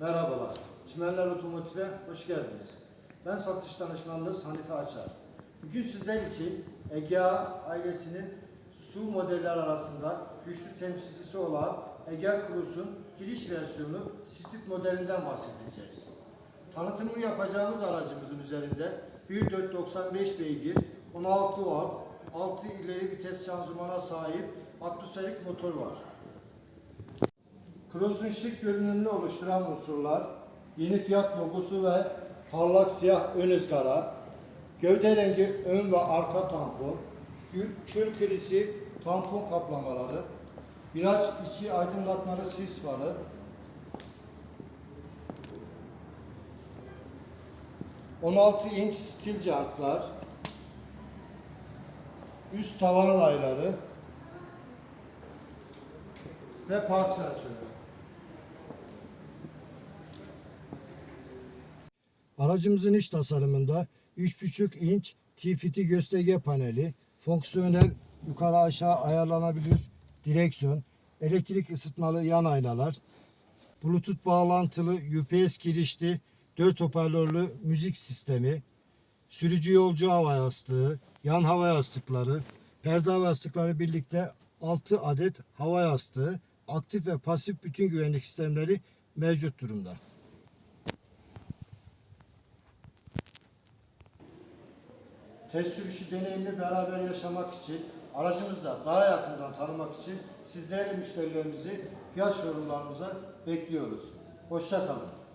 Merhabalar. Çimenler Otomotiv'e hoş geldiniz. Ben satış danışmanınız Hanife Açar. Bugün sizler için Egea ailesinin su modeller arasında güçlü temsilcisi olan Egea Cruise'un giriş versiyonu Street modelinden bahsedeceğiz. Tanıtımını yapacağımız aracımızın üzerinde 1.495 beygir, 16 valv, 6 ileri vites şanzımana sahip atmosferik motor var. Cross'un şık görünümünü oluşturan unsurlar, yeni fiyat logosu ve parlak siyah ön ızgara, gövde rengi ön ve arka tampon, kür klisi tampon kaplamaları, viraj içi aydınlatmalı sis farı, ...16 inç stil jantlar... ...üst tavan rayları... ...ve park sensörü. Aracımızın iç tasarımında 3.5 inç TFT gösterge paneli, fonksiyonel yukarı aşağı ayarlanabilir direksiyon, elektrik ısıtmalı yan aynalar, Bluetooth bağlantılı UPS girişli 4 hoparlörlü müzik sistemi, sürücü yolcu hava yastığı, yan hava yastıkları, perde hava yastıkları birlikte 6 adet hava yastığı, aktif ve pasif bütün güvenlik sistemleri mevcut durumda. Test sürüşü deneyimini beraber yaşamak için, aracımızı da daha yakından tanımak için siz değerli müşterilerimizi fiyat showroomlarımıza bekliyoruz. Hoşça kalın.